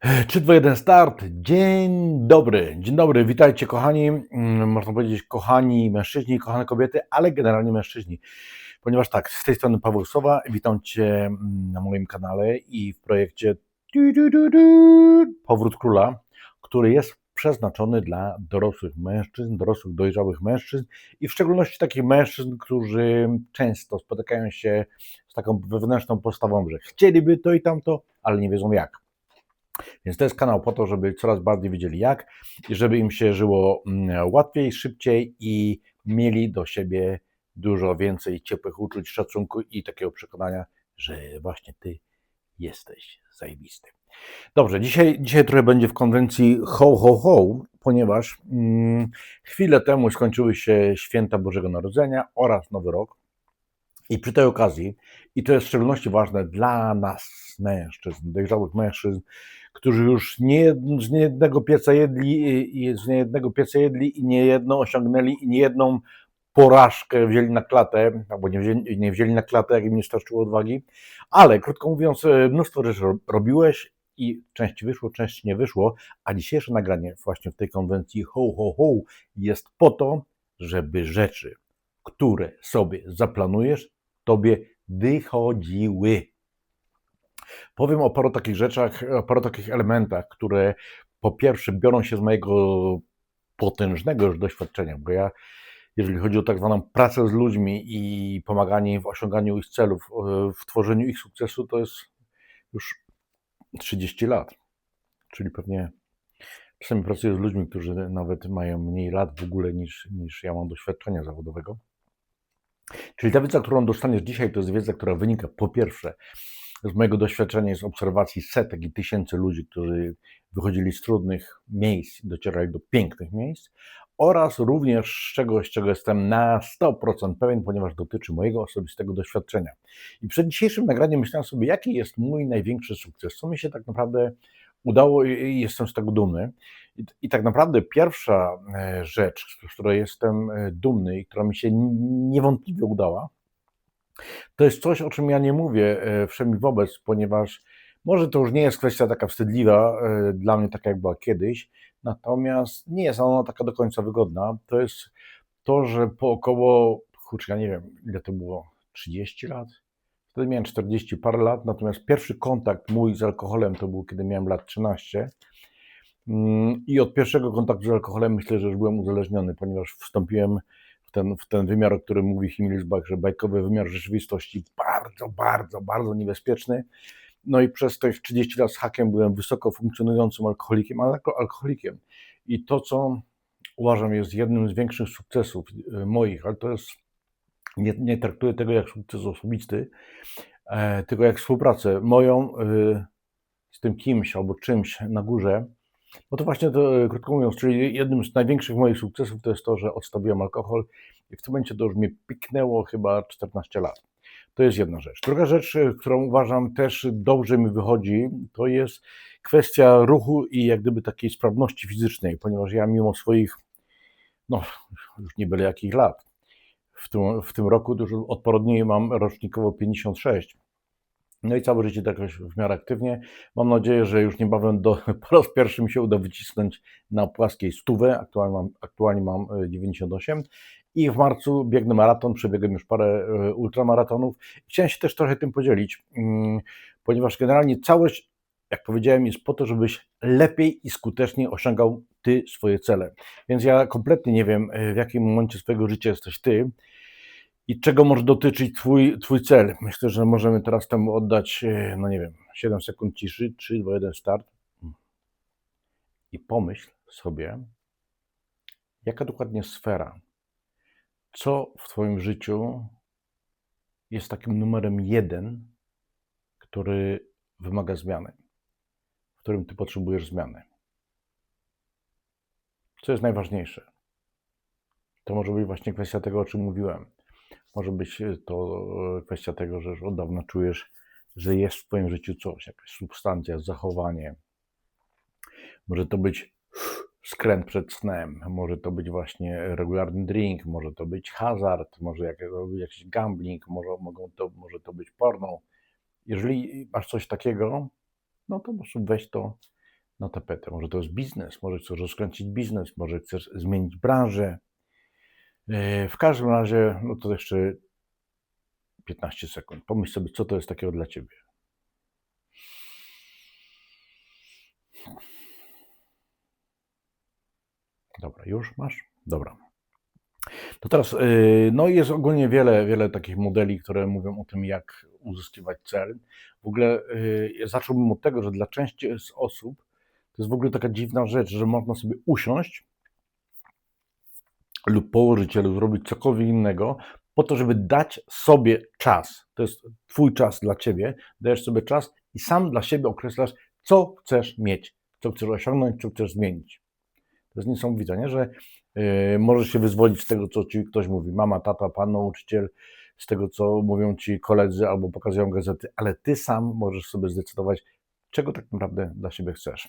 3, 2, 1, start. Dzień dobry, dzień dobry, witajcie kochani, mm, można powiedzieć kochani mężczyźni, kochane kobiety, ale generalnie mężczyźni. Ponieważ tak, z tej strony Paweł Sowa, witam Cię mm, na moim kanale i w projekcie Powrót Króla, który jest przeznaczony dla dorosłych mężczyzn, dorosłych, dojrzałych mężczyzn i w szczególności takich mężczyzn, którzy często spotykają się z taką wewnętrzną postawą, że chcieliby to i tamto, ale nie wiedzą jak. Więc to jest kanał po to, żeby coraz bardziej wiedzieli jak i żeby im się żyło mm, łatwiej, szybciej i mieli do siebie dużo więcej ciepłych uczuć, szacunku i takiego przekonania, że właśnie ty jesteś zajebisty. Dobrze, dzisiaj, dzisiaj trochę będzie w konwencji ho, ho, ho, ponieważ mm, chwilę temu skończyły się święta Bożego Narodzenia oraz Nowy Rok. I przy tej okazji, i to jest w szczególności ważne dla nas, mężczyzn, dojrzałych mężczyzn, którzy już nie, z niejednego pieca jedli, i z niejednego pieca jedli i niejedno osiągnęli i niejedną porażkę wzięli na klatę, albo nie wzięli, nie wzięli na klatę, jak im nie starczyło odwagi, ale krótko mówiąc, e, mnóstwo rzeczy robiłeś i część wyszło, część nie wyszło, a dzisiejsze nagranie właśnie w tej konwencji ho, ho, ho jest po to, żeby rzeczy, które sobie zaplanujesz, tobie wychodziły. Powiem o paru takich rzeczach, o paru takich elementach, które po pierwsze biorą się z mojego potężnego już doświadczenia, bo ja, jeżeli chodzi o tak zwaną pracę z ludźmi i pomaganie w osiąganiu ich celów, w tworzeniu ich sukcesu, to jest już 30 lat. Czyli pewnie czasami pracuję z ludźmi, którzy nawet mają mniej lat w ogóle niż, niż ja mam doświadczenia zawodowego. Czyli ta wiedza, którą dostaniesz dzisiaj, to jest wiedza, która wynika po pierwsze z mojego doświadczenia, z obserwacji setek i tysięcy ludzi, którzy wychodzili z trudnych miejsc, docierali do pięknych miejsc, oraz również czegoś, czego jestem na 100% pewien, ponieważ dotyczy mojego osobistego doświadczenia. I przed dzisiejszym nagraniem myślałem sobie, jaki jest mój największy sukces, co mi się tak naprawdę udało i jestem z tego dumny. I, I, tak naprawdę pierwsza e, rzecz, z której jestem e, dumny i która mi się niewątpliwie udała, to jest coś, o czym ja nie mówię e, wszemi wobec, ponieważ może to już nie jest kwestia taka wstydliwa dla mnie, taka jak była kiedyś, natomiast nie jest ona taka do końca wygodna. To jest to, że po około, kurczę, ja nie wiem, ile to było, 30 lat? Wtedy miałem 40 parę lat, natomiast pierwszy kontakt mój z alkoholem to był, kiedy miałem lat 13. Mm, I od pierwszego kontaktu z alkoholem myślę, że już byłem uzależniony, ponieważ wstąpiłem ten, w ten wymiar, o którym mówi Himmelsbach, że bajkowy wymiar rzeczywistości bardzo, bardzo, bardzo niebezpieczny. No i przez te 30 lat z hakiem byłem wysoko funkcjonującym alkoholikiem, ale alkoholikiem. I to, co uważam jest jednym z większych sukcesów y, moich, ale to jest nie, nie traktuję tego jak sukces osobisty, e, tylko jak współpracę moją e, z tym kimś albo czymś na górze. No to właśnie to, e, krótko mówiąc, czyli jednym z największych moich sukcesów to jest to, że odstawiłem alkohol i w tym momencie to już mnie piknęło chyba 14 lat. To jest jedna rzecz. Druga rzecz, którą uważam też dobrze mi wychodzi, to jest kwestia ruchu i jak gdyby takiej sprawności fizycznej, ponieważ ja mimo swoich, no już nie byle jakich lat, w tym, w tym roku już paru dni mam rocznikowo 56. No i całe życie tak jakoś w miarę aktywnie. Mam nadzieję, że już niebawem do, po raz pierwszy mi się uda wycisnąć na płaskiej stówę. Aktualnie mam, aktualnie mam 98. E, I w marcu biegnę maraton, przebiegłem już parę e, ultramaratonów. Chciałem się też trochę tym podzielić, mm, ponieważ generalnie całość, jak powiedziałem, jest po to, żebyś lepiej i skuteczniej osiągał ty swoje cele. Więc ja kompletnie nie wiem, e, w jakim momencie swojego życia jesteś ty i czego może dotyczyć twój, twój cel. Myślę, że możemy teraz temu oddać, e, no nie wiem, 7 sekund ciszy, 3, 2, 1, start. I pomyśl sobie, jaka dokładnie sfera, co w twoim życiu jest takim numerem jeden, który wymaga zmiany, w którym ty potrzebujesz zmiany. Co jest najważniejsze? To może być właśnie kwestia tego, o czym mówiłem. Może być e, to e, kwestia tego, że już od dawna czujesz, że jest w Twoim życiu coś, jakaś substancja, zachowanie. Może to być skręt przed snem, może to być właśnie regularny drink, może to być hazard, może jakiś gambling, może, mogą to, może to być porno. Jeżeli masz coś takiego, no to po prostu weź to na tapetę. Może to jest biznes, może chcesz rozkręcić biznes, może chcesz zmienić branżę. E, w każdym razie, no to jeszcze 15 sekund. Pomyśl sobie, co to jest takiego dla ciebie. Dobra, już masz? Dobra. To teraz, yy, no jest ogólnie wiele, wiele takich modeli, które mówią o tym, jak uzyskiwać cel. W ogóle yy, zacząłbym od tego, że dla części z osób to jest w ogóle taka dziwna rzecz, że można sobie usiąść lub położyć lub zrobić cokolwiek innego, po to, żeby dać sobie czas. To jest Twój czas dla Ciebie, dajesz sobie czas i sam dla siebie określasz, co chcesz mieć, co chcesz osiągnąć, co chcesz zmienić. To jest niesamowite, nie? że yy, możesz się wyzwolić z tego, co ci ktoś mówi, mama, tata, pan nauczyciel, z tego, co mówią ci koledzy albo pokazują gazety, ale ty sam możesz sobie zdecydować, czego tak naprawdę dla siebie chcesz.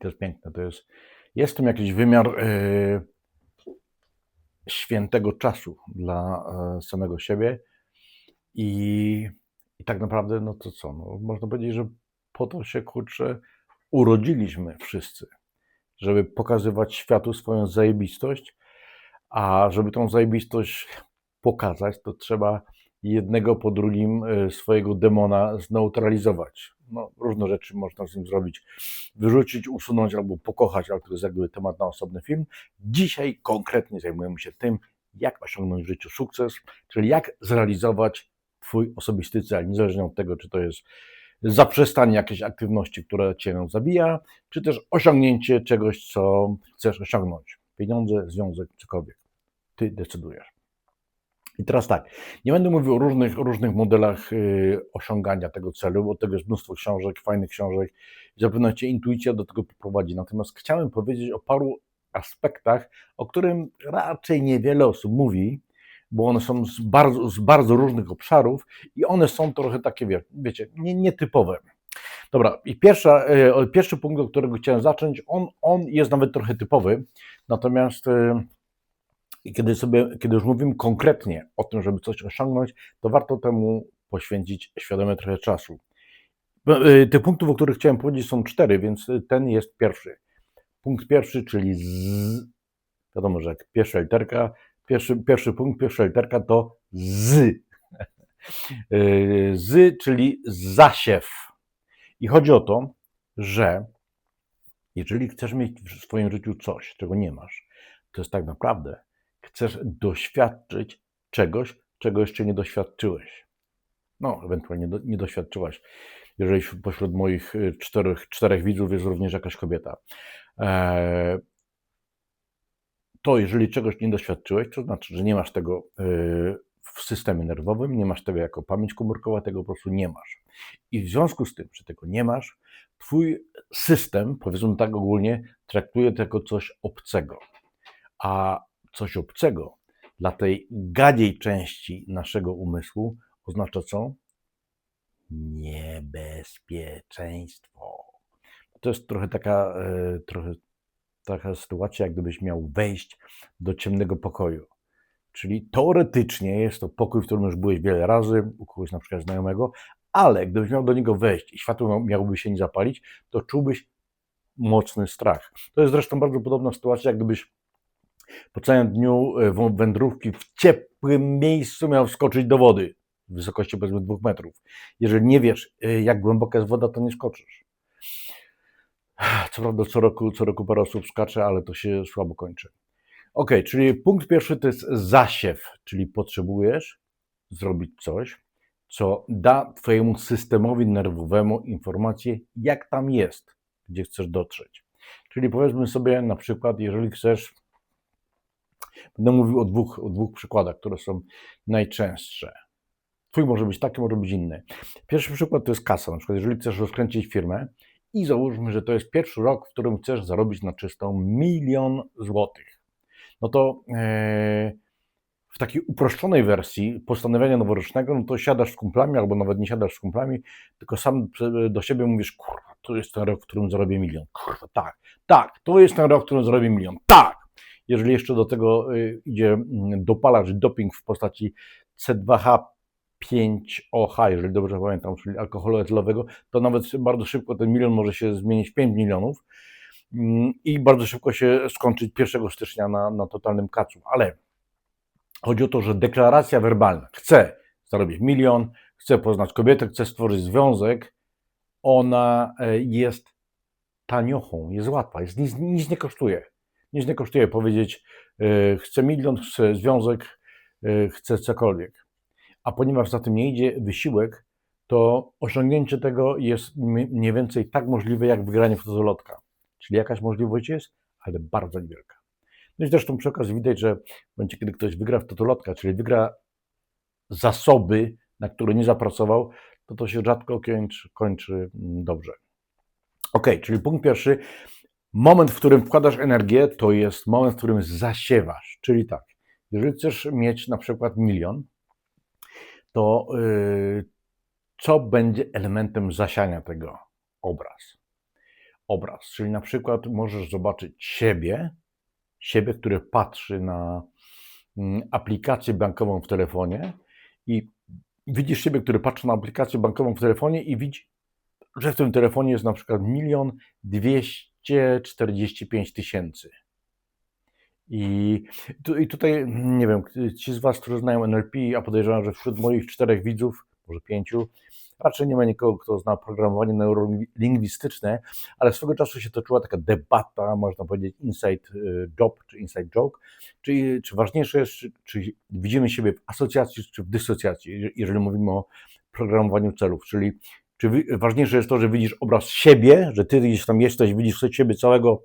To jest piękne, to jest, jest w jakiś wymiar yy, świętego czasu dla yy, samego siebie. I, i tak naprawdę, no to co, no, można powiedzieć, że po to się, kurczę, urodziliśmy wszyscy żeby pokazywać światu swoją zajebistość, a żeby tą zajebistość pokazać, to trzeba jednego po drugim e, swojego demona zneutralizować. No, różne rzeczy można z nim zrobić. Wyrzucić, usunąć albo pokochać, ale to jest jakby temat na osobny film. Dzisiaj konkretnie zajmujemy się tym, jak osiągnąć w życiu sukces, czyli jak zrealizować Twój osobisty cel, niezależnie od tego, czy to jest zaprzestanie jakiejś aktywności, która cię zabija, czy też osiągnięcie czegoś, co chcesz osiągnąć. Pieniądze, związek, cokolwiek. Ty decydujesz. I teraz tak, nie będę mówił o różnych, różnych modelach y, osiągania tego celu, bo tego jest mnóstwo książek, fajnych książek i zapewne Cię intuicja do tego poprowadzi. Natomiast chciałem powiedzieć o paru aspektach, o którym raczej niewiele osób mówi, bo one są z bardzo, z bardzo różnych obszarów i one są trochę takie, wie, wiecie, nie, nietypowe. Dobra, i pierwsza, e, pierwszy punkt, od którego chciałem zacząć, on, on jest nawet trochę typowy, natomiast e, kiedy, sobie, kiedy już mówimy konkretnie o tym, żeby coś osiągnąć, to warto temu poświęcić świadome trochę czasu. E, tych punktów, o których chciałem powiedzieć, są cztery, więc ten jest pierwszy. Punkt pierwszy, czyli z. Wiadomo, że jak pierwsza literka, Pierwszy, pierwszy punkt, pierwsza literka to z. Z, czyli zasiew. I chodzi o to, że jeżeli chcesz mieć w swoim życiu coś, czego nie masz, to jest tak naprawdę, chcesz doświadczyć czegoś, czego jeszcze nie doświadczyłeś. No, ewentualnie do, nie doświadczyłaś. Jeżeli pośród moich y, czterech, czterech widzów jest również jakaś kobieta. Eee, to jeżeli czegoś nie doświadczyłeś, to znaczy, że nie masz tego e, w systemie nerwowym, nie masz tego jako pamięć komórkowa, tego po prostu nie masz. I w związku z tym, że tego nie masz, twój system, powiedzmy tak ogólnie, traktuje to jako coś obcego. A coś obcego dla tej gadziej części naszego umysłu oznacza co? Niebezpieczeństwo. To jest trochę taka, e, trochę taka sytuacja, jak gdybyś miał wejść do ciemnego pokoju. Czyli teoretycznie jest to pokój, w którym już byłeś wiele razy, u kogoś na przykład znajomego, ale gdybyś miał do niego wejść i światło miałoby się nie zapalić, to czułbyś mocny strach. To jest zresztą bardzo podobna sytuacja, jak gdybyś po całym dniu e, wędrówki w ciepłym miejscu miał wskoczyć do wody w wysokości powiedzmy dwóch metrów. Jeżeli nie wiesz, e, jak głęboka jest woda, to nie skoczysz. Co prawda co roku, co roku parę osób skacze, ale to się słabo kończy. Ok, czyli punkt pierwszy to jest zasiew, czyli potrzebujesz zrobić coś, co da Twojemu systemowi nerwowemu informację, jak tam jest, gdzie chcesz dotrzeć. Czyli powiedzmy sobie na przykład, jeżeli chcesz, będę mówił o dwóch, o dwóch przykładach, które są najczęstsze. Twój może być taki, może być inny. Pierwszy przykład to jest kasa. Na przykład, jeżeli chcesz rozkręcić firmę i załóżmy, że to jest pierwszy rok, w którym chcesz zarobić na czystą milion złotych. No to e, w takiej uproszczonej wersji postanowienia noworocznego, no to siadasz z kumplami, albo nawet nie siadasz z kumplami, tylko sam do siebie mówisz, kurwa, to jest ten rok, w którym zarobię milion. Kurwa, tak, tak, to jest ten rok, w którym zarobię milion. Tak! Jeżeli jeszcze do tego e, idzie mm, dopalacz doping w postaci C2H 5OH, jeżeli dobrze pamiętam, czyli alkoholu etylowego, to nawet bardzo szybko ten milion może się zmienić w 5 milionów mm, i bardzo szybko się skończyć 1 stycznia na, na totalnym kacu. Ale chodzi o to, że deklaracja werbalna, chcę zarobić milion, chcę poznać kobietę, chcę stworzyć związek, ona e, jest taniochą, jest łatwa, jest, nic, nic nie kosztuje. Nic nie kosztuje powiedzieć, e, chcę milion, chcę związek, e, chcę cokolwiek. A ponieważ za tym nie idzie wysiłek, to osiągnięcie tego jest mniej więcej tak możliwe, jak wygranie w totolotka. Czyli jakaś możliwość jest, ale bardzo niewielka. No i zresztą przy okazji widać, że w momencie, kiedy ktoś wygra w totolotka, czyli wygra zasoby, na które nie zapracował, to to się rzadko kończy, kończy mm, dobrze. Ok, czyli punkt pierwszy. Moment, w którym wkładasz energię, to jest moment, w którym zasiewasz. Czyli tak, jeżeli chcesz mieć na przykład milion, to yy, co będzie elementem zasiania tego? Obraz. Obraz, czyli na przykład możesz zobaczyć siebie, siebie, który patrzy na mm, aplikację bankową w telefonie i widzisz siebie, który patrzy na aplikację bankową w telefonie i widzi, że w tym telefonie jest na przykład milion dwieście czterdzieści pięć tysięcy. I, I tutaj, nie wiem, ci z Was, którzy znają NLP, a podejrzewam, że wśród moich czterech widzów, może pięciu, raczej nie ma nikogo, kto zna programowanie neurolingwistyczne, ale swego czasu się toczyła taka debata, można powiedzieć inside y, job czy inside joke, czy, czy ważniejsze jest, czy, czy widzimy siebie w asocjacji czy w dysocjacji, jeżeli mówimy o programowaniu celów, czyli czy ważniejsze jest to, że widzisz obraz siebie, że ty gdzieś tam jesteś, widzisz siebie całego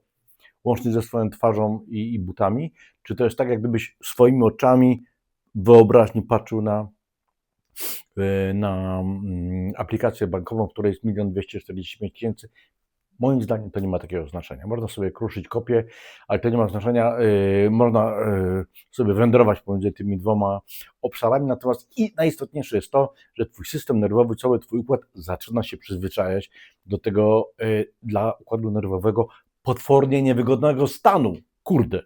łącznie ze swoją twarzą i, i butami, czy to jest tak, jak gdybyś swoimi oczami wyobraźni patrzył na, e, na mm, aplikację bankową, w której jest 1 245 tysięcy. Moim zdaniem to nie ma takiego znaczenia. Można sobie kruszyć kopię, ale to nie ma znaczenia. Yy, można yy, sobie wędrować pomiędzy tymi dwoma obszarami. Natomiast i najistotniejsze jest to, że Twój system nerwowy, cały Twój układ zaczyna się przyzwyczajać do tego yy, dla układu nerwowego potwornie niewygodnego stanu. Kurde,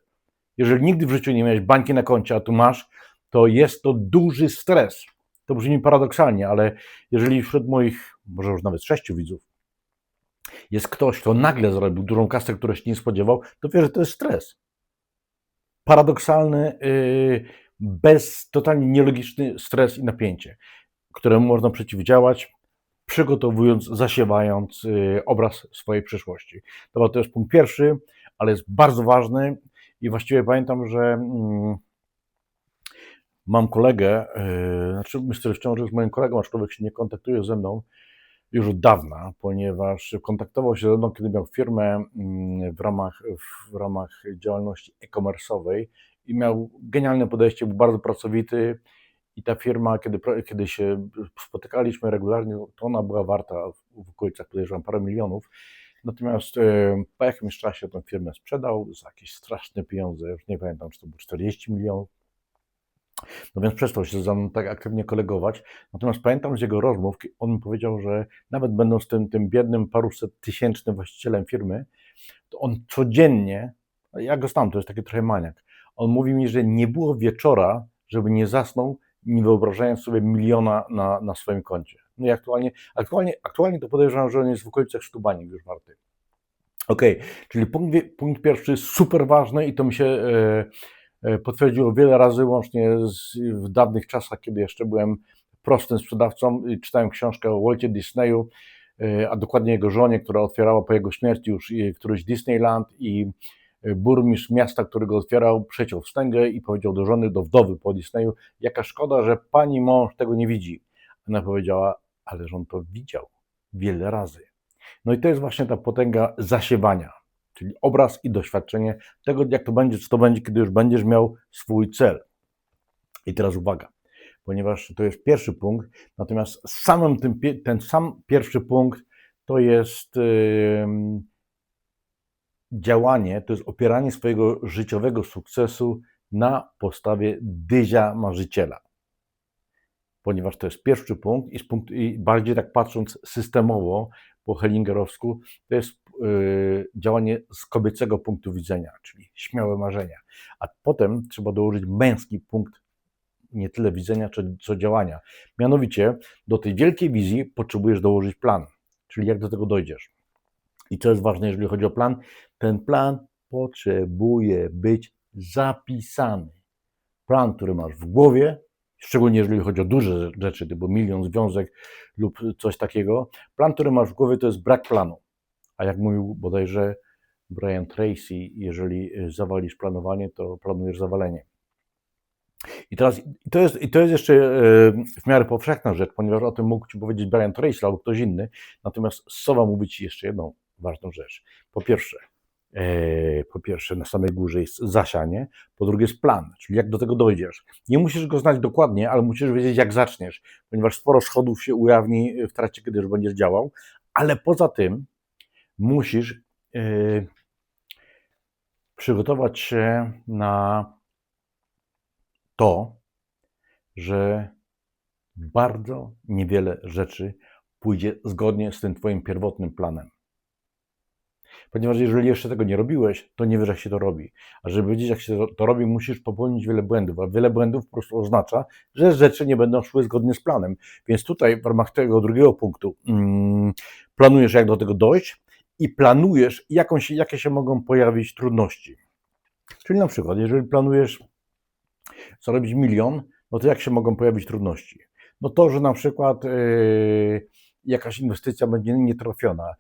jeżeli nigdy w życiu nie miałeś bańki na koncie, a tu masz, to jest to duży stres. To brzmi paradoksalnie, ale jeżeli wśród moich, może już nawet sześciu widzów, jest ktoś, kto nagle zrobił dużą kasę, której się nie spodziewał, to wie, że to jest stres. Paradoksalny, yy, bez, totalnie nielogiczny stres i napięcie, któremu można przeciwdziałać przygotowując, zasiewając y, obraz swojej przyszłości. To, to jest punkt pierwszy, ale jest bardzo ważny i właściwie pamiętam, że mm, mam kolegę, y, znaczy myślę, że wciąż jest moim kolegą, aczkolwiek się nie kontaktuje ze mną już od dawna, ponieważ kontaktował się ze mną, kiedy miał firmę mm, w ramach, w ramach działalności e-commerce'owej i miał genialne podejście, był bardzo pracowity, i ta firma, kiedy, kiedy się spotykaliśmy regularnie, to ona była warta w okolicach, podejrzewam, parę milionów. Natomiast e, po jakimś czasie tę firmę sprzedał za jakieś straszne pieniądze, już nie pamiętam, czy to było 40 milionów. No więc przestał się ze mną tak aktywnie kolegować. Natomiast pamiętam z jego rozmów, on mi powiedział, że nawet będąc tym, tym biednym, paruset tysięcznym właścicielem firmy, to on codziennie, ja go znam, to jest taki trochę maniak, on mówi mi, że nie było wieczora, żeby nie zasnął, nie wyobrażając sobie miliona na, na swoim koncie. No i aktualnie, aktualnie, aktualnie to podejrzewam, że on jest w okolicach 100 baniek już warty. Ok, czyli punkt, punkt pierwszy super ważny i to mi się e, potwierdziło wiele razy, łącznie z, w dawnych czasach, kiedy jeszcze byłem prostym sprzedawcą. Czytałem książkę o Walcie Disneyu, e, a dokładnie jego żonie, która otwierała po jego śmierci już któryś Disneyland i burmistrz miasta, który go otwierał, przeciął wstęgę i powiedział do żony, do wdowy po Disneyu, jaka szkoda, że pani mąż tego nie widzi. Ona powiedziała, ale on to widział wiele razy. No i to jest właśnie ta potęga zasiewania, czyli obraz i doświadczenie tego, jak to będzie, co to będzie, kiedy już będziesz miał swój cel. I teraz uwaga, ponieważ to jest pierwszy punkt, natomiast samym tym, ten sam pierwszy punkt to jest. Yy, działanie to jest opieranie swojego życiowego sukcesu na postawie dyzia marzyciela. Ponieważ to jest pierwszy punkt i, punkt, i bardziej tak patrząc systemowo po Hellingerowsku, to jest yy, działanie z kobiecego punktu widzenia, czyli śmiałe marzenia. A potem trzeba dołożyć męski punkt nie tyle widzenia, co, co działania. Mianowicie do tej wielkiej wizji potrzebujesz dołożyć plan, czyli jak do tego dojdziesz. I co jest ważne, jeżeli chodzi o plan? Ten plan potrzebuje być zapisany. Plan, który masz w głowie, szczególnie jeżeli chodzi o duże rzeczy, typu milion, związek lub coś takiego, plan, który masz w głowie, to jest brak planu. A jak mówił bodajże Brian Tracy, jeżeli zawalisz planowanie, to planujesz zawalenie. I teraz i to, jest, i to jest jeszcze e, w miarę powszechna rzecz, ponieważ o tym mógł Ci powiedzieć Brian Tracy albo ktoś inny, natomiast Sowa mówi Ci jeszcze jedną ważną rzecz. Po pierwsze, e, po pierwsze na samej górze jest zasianie, po drugie jest plan, czyli jak do tego dojdziesz. Nie musisz go znać dokładnie, ale musisz wiedzieć jak zaczniesz, ponieważ sporo schodów się ujawni w trakcie, kiedy już będziesz działał, ale poza tym musisz e, przygotować się na to, że bardzo niewiele rzeczy pójdzie zgodnie z tym Twoim pierwotnym planem. Ponieważ jeżeli jeszcze tego nie robiłeś, to nie wiesz, jak się to robi. A żeby wiedzieć, jak się to, robi, musisz popełnić wiele błędów. A wiele błędów po prostu oznacza, że rzeczy nie będą szły zgodnie z planem. Więc tutaj w ramach tego drugiego punktu mm, planujesz, jak do tego dojść i planujesz, jaką się, jakie się mogą pojawić trudności. Czyli na przykład, jeżeli planujesz zarobić milion, no to jak się mogą pojawić trudności? No to, że na przykład yy, jakaś inwestycja będzie nietrafiona.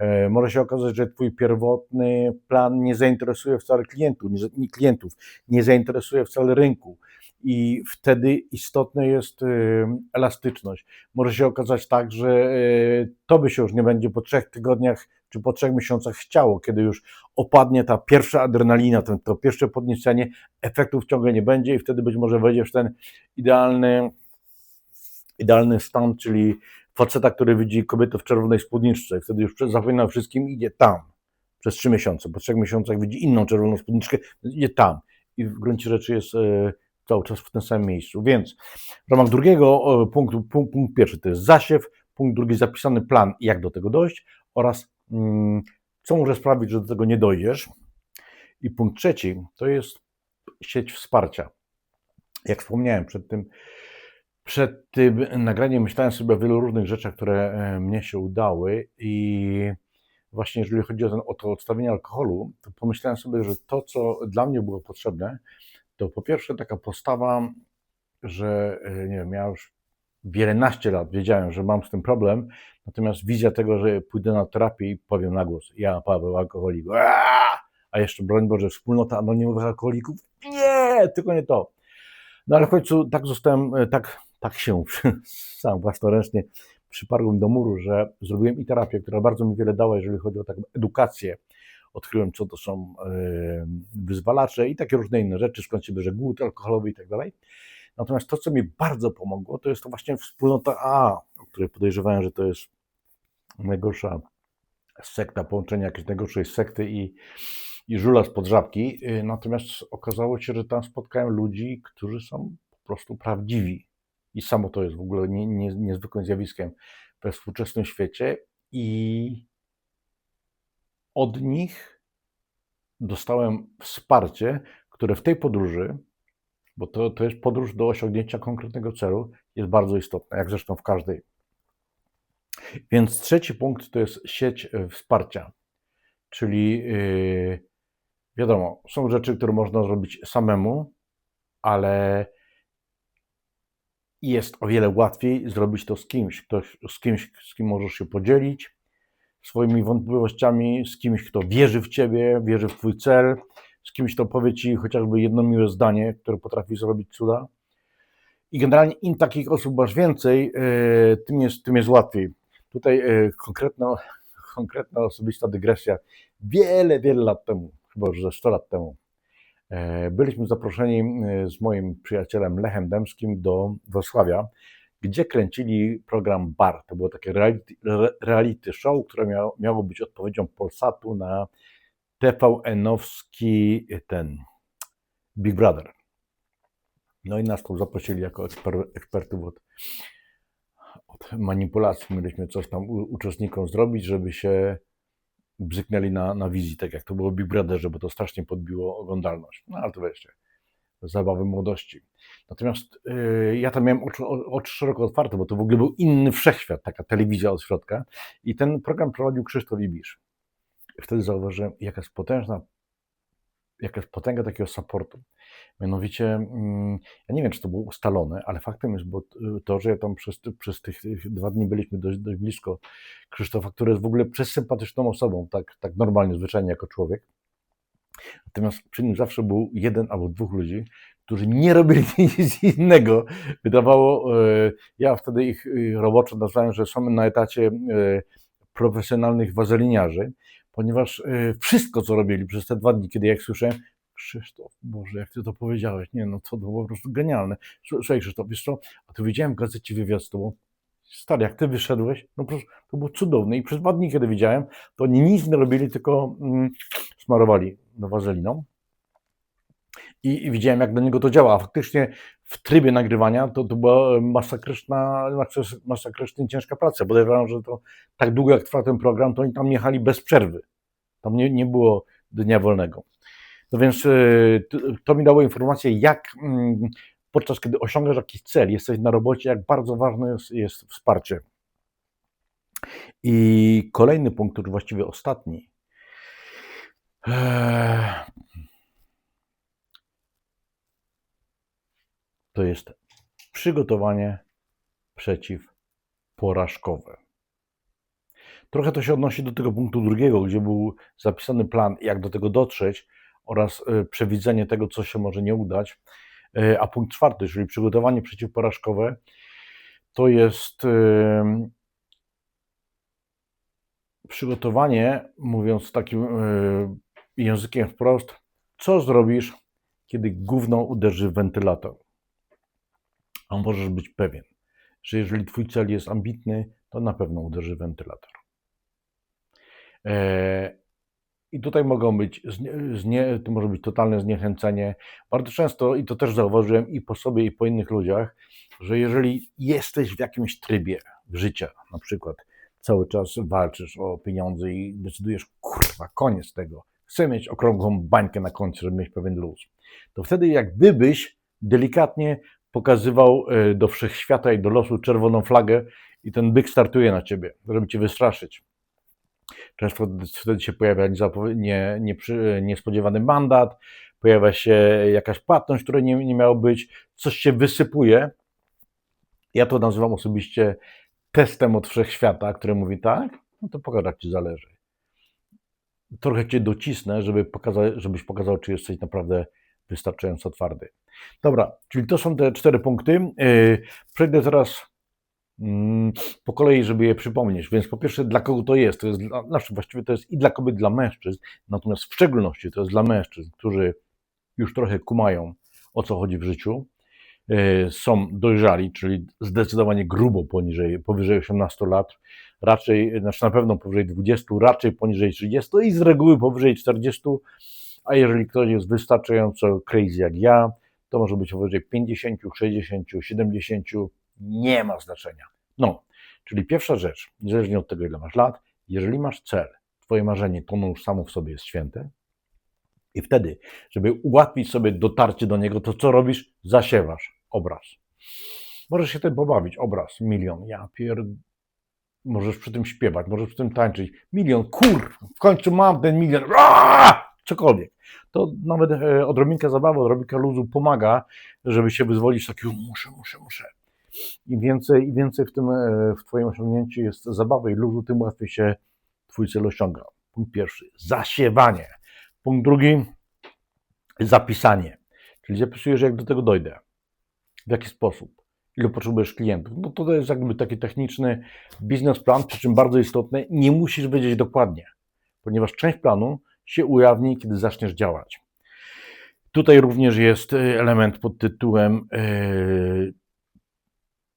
Yy, może się okazać, że Twój pierwotny plan nie zainteresuje wcale klientów, nie, klientów, nie zainteresuje wcale rynku. I wtedy istotna jest yy, elastyczność. Może się okazać tak, że yy, to by się już nie będzie po trzech tygodniach czy po trzech miesiącach chciało, kiedy już opadnie ta pierwsza adrenalina, to, to pierwsze podniecenie, efektów ciągle nie będzie i wtedy być może wejdziesz w ten idealny, idealny stan, czyli faceta, który widzi kobietę w czerwonej spódniczce, wtedy już zapomina o wszystkim idzie tam przez trzy miesiące, po trzech miesiącach widzi inną czerwoną spódniczkę, idzie tam i w gruncie rzeczy jest e, cały czas w tym samym miejscu. Więc w ramach drugiego e, punktu, punkt, punkt pierwszy to jest zasiew, punkt drugi zapisany plan, jak do tego dojść oraz Mm, co może sprawić, że do tego nie dojdziesz. I punkt trzeci to jest sieć wsparcia. Jak wspomniałem przed tym, przed tym nagraniem, myślałem sobie o wielu różnych rzeczach, które e, mnie się udały i właśnie jeżeli chodzi o, ten, o to odstawienie alkoholu, to pomyślałem sobie, że to, co dla mnie było potrzebne, to po pierwsze taka postawa, że e, nie wiem, ja już wielenaście lat wiedziałem, że mam z tym problem, natomiast wizja tego, że pójdę na terapię i powiem na głos, ja Paweł, alkoholik, a jeszcze broń Boże, wspólnota anonimowych alkoholików, nie, tylko nie to. No ale w końcu tak zostałem, e, tak, tak się sam własnoręcznie przyparłem do muru, że zrobiłem i terapię, która bardzo mi wiele dała, jeżeli chodzi o taką edukację. Odkryłem, co to są e, wyzwalacze i takie różne inne rzeczy, skąd się bierze głód alkoholowy i tak dalej. Natomiast to, co mi bardzo pomogło, to jest to właśnie wspólnota A, o której podejrzewałem, że to jest najgorsza sekta, połączenie jakiejś najgorszej sekty i, i żula z żabki. Natomiast okazało się, że tam spotkałem ludzi, którzy są po prostu prawdziwi. I samo to jest w ogóle nie, nie, niezwykłym zjawiskiem we współczesnym świecie. I od nich dostałem wsparcie, które w tej podróży bo to, to jest podróż do osiągnięcia konkretnego celu, jest bardzo istotna, jak zresztą w każdej. Więc trzeci punkt to jest sieć e, wsparcia, czyli yy, wiadomo, są rzeczy, które można zrobić samemu, ale jest o wiele łatwiej zrobić to z kimś, ktoś, z kimś, z kim możesz się podzielić swoimi wątpliwościami, z kimś, kto wierzy w ciebie, wierzy w twój cel, z kimś, kto powie ci chociażby jedno miłe zdanie, które potrafi zrobić cuda. I generalnie im takich osób masz więcej, e, tym jest, tym jest łatwiej. Tutaj e, konkretna, konkretna osobista dygresja. Wiele, wiele lat temu, chyba już ze 100 lat temu, byliśmy zaproszeni z moim przyjacielem Lechem Demskim do Wrocławia, gdzie kręcili program Bar. To było takie reality, show, które miało, być odpowiedzią Polsatu na TVN-owski ten Big Brother. No i nas tu zaprosili jako eksper, ekspertów od, od manipulacji. Mieliśmy coś tam uczestnikom zrobić, żeby się bzyknęli na, na wizji, tak jak to było Big Brotherze, bo to strasznie podbiło oglądalność. No ale to wiecie, zabawy młodości. Natomiast y, ja tam miałem oczy, oczy szeroko otwarte, bo to w ogóle był inny wszechświat, taka telewizja od środka. I ten program prowadził Krzysztof Ibisz. Wtedy zauważyłem, jaka jest potężna, jaka jest potęga takiego supportu. Mianowicie, mm, ja nie wiem, czy to było ustalone, ale faktem jest bo to, że ja tam przez, przez tych, dwa dni byliśmy dość, dość blisko Krzysztofa, który jest w ogóle przesympatyczną osobą, tak, tak normalnie, zwyczajnie jako człowiek. Natomiast przy nim zawsze był jeden albo dwóch ludzi, którzy nie robili nic innego. Wydawało, e, ja wtedy ich e, roboczo nazwałem, że są na etacie profesjonalnych wazeliniarzy, ponieważ e, wszystko, co robili przez te dwa dni, kiedy jak słyszałem, Krzysztof, Boże, jak ty to powiedziałeś, nie no, to było po prostu genialne. Słuchaj Krzysztof, wiesz co, a tu widziałem w gazecie wywiad z tobą, stary, jak ty wyszedłeś, no po prostu to było cudowne i przez dwa dni, kiedy widziałem, to oni nic nie robili, tylko mm, smarowali no, wazeliną. I, widziałem, jak do niego to działa. Faktycznie w trybie nagrywania to, to była masakryczna, masakry- masakrycznie ciężka praca. Podejrzewam, że to tak długo jak trwał ten program, to oni tam jechali bez przerwy. Tam nie, nie było dnia wolnego. No więc y, to, mi dało informację, jak mm, podczas kiedy osiągasz jakiś cel, jesteś na robocie, jak bardzo ważne jest, jest wsparcie. I kolejny punkt, który właściwie ostatni. To jest przygotowanie przeciwporażkowe. Trochę to się odnosi do tego punktu drugiego, gdzie był zapisany plan, jak do tego dotrzeć oraz e, przewidzenie tego, co się może nie udać. E, A punkt czwarty, czyli przygotowanie przeciwporażkowe, to jest em, przygotowanie, mówiąc takim e, językiem wprost, co zrobisz, kiedy gówno uderzy w wentylator. A możesz być pewien, że jeżeli twój cel jest ambitny, to na pewno uderzy wentylator. E, I tutaj mogą być, znie, to może być totalne zniechęcenie. Bardzo często, i to też zauważyłem i po sobie, i po innych ludziach, że jeżeli jesteś w jakimś trybie życia, na przykład cały czas walczysz o pieniądze i decydujesz, kurwa, koniec tego, chcę mieć okrągłą bańkę na końcu, żeby mieć pewien luz, to wtedy jak gdybyś delikatnie pokazywał e, do wszechświata i do losu czerwoną flagę i ten byk startuje na ciebie, żeby cię wystraszyć. Często wtedy się pojawia nie, nie, niespodziewany mandat, pojawia się jakaś płatność, której nie, nie miało być, coś się wysypuje. Ja to nazywam osobiście testem od wszechświata, który mówi tak, no to pokaż, jak ci zależy. Trochę cię docisnę, żeby pokazać, żebyś pokazał, czy jesteś naprawdę wystarczająco twardy. Dobra, czyli to są te cztery punkty. Yy, Przejdę teraz mm, po kolei, żeby je przypomnieć. Więc po pierwsze, dla kogo to jest? To jest dla, znaczy właściwie to jest i dla kobiet, dla mężczyzn, natomiast w szczególności to jest dla mężczyzn, którzy już trochę kumają, o co chodzi w życiu, yy, są dojrzali, czyli zdecydowanie grubo poniżej, powyżej 18 lat, raczej, znaczy na pewno powyżej 20, raczej poniżej 30 i z reguły powyżej 40, a jeżeli ktoś jest wystarczająco crazy jak ja, to może być powyżej 50, 60, 70, nie ma znaczenia. No, czyli pierwsza rzecz, niezależnie od tego, ile masz lat, jeżeli masz cel, twoje marzenie, to ono już samo w sobie jest święte, i wtedy, żeby ułatwić sobie dotarcie do niego, to co robisz? Zasiewasz obraz. Możesz się tym pobawić, obraz, milion, ja pier... Możesz przy tym śpiewać, możesz przy tym tańczyć. Milion, kur, w końcu mam ten milion, Aaaa! Cokolwiek. To nawet e, odrobinka zabawy, odrobinka luzu pomaga, żeby się wyzwolić z takiego muszę, muszę, muszę. Im więcej, im więcej w tym, e, w Twoim osiągnięciu jest zabawy i luzu, tym łatwiej się Twój cel osiąga. Punkt pierwszy, zasiewanie. Punkt drugi, zapisanie. Czyli zapisujesz, jak do tego dojdę. W jaki sposób. Ilu potrzebujesz klientów. No to jest jakby taki techniczny biznesplan, przy czym bardzo istotne, nie musisz wiedzieć dokładnie, ponieważ część planu się ujawni, kiedy zaczniesz działać. Tutaj również jest e, element pod tytułem, e,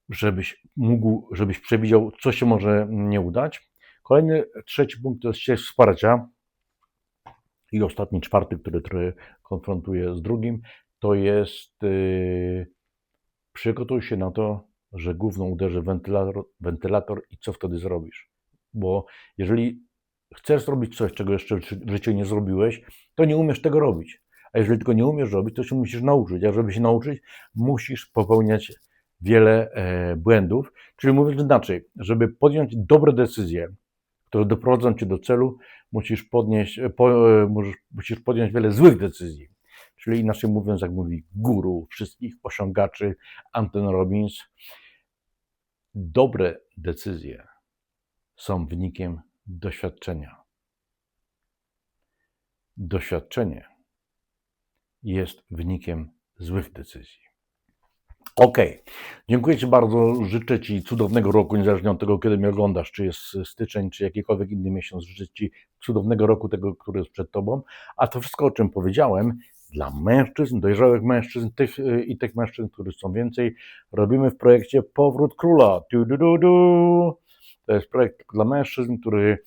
żebyś mógł, żebyś przewidział, co się może nie udać. Kolejny, trzeci punkt to jest sieć wsparcia. I ostatni, czwarty, który trochę konfrontuję z drugim, to jest yy, przygotuj się na to, że gówno uderzy wentylator, wentylator i co wtedy zrobisz. Bo jeżeli chcesz zrobić coś, czego jeszcze w ży- w życiu nie zrobiłeś, to nie umiesz tego robić. A jeżeli tylko nie umiesz robić, to się musisz nauczyć. A żeby się nauczyć, musisz popełniać wiele e, błędów. Czyli mówiąc inaczej, żeby podjąć dobre decyzje, które doprowadzą cię do celu, musisz, podnieść, e, po, e, musisz podjąć wiele złych decyzji. Czyli inaczej mówiąc, jak mówi guru wszystkich osiągaczy Anton Robbins, dobre decyzje są wynikiem doświadczenia. Doświadczenie jest wynikiem złych decyzji. Ok, dziękuję Ci bardzo. Życzę Ci cudownego roku, niezależnie od tego, kiedy mnie oglądasz, czy jest styczeń, czy jakikolwiek inny miesiąc. Życzę Ci cudownego roku, tego, który jest przed Tobą. A to wszystko, o czym powiedziałem, dla mężczyzn, dojrzałych mężczyzn tych, i tych mężczyzn, których są więcej, robimy w projekcie Powrót Króla. Du, du, du, du. To jest projekt dla mężczyzn, który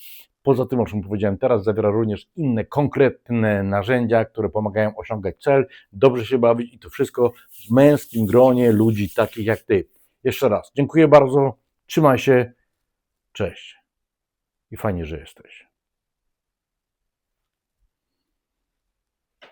poza tym, o czym powiedziałem teraz, zawiera również inne konkretne narzędzia, które pomagają osiągać cel, dobrze się bawić i to wszystko w męskim gronie ludzi takich jak Ty. Jeszcze raz, dziękuję bardzo, trzymaj się, cześć i fajnie, że jesteś.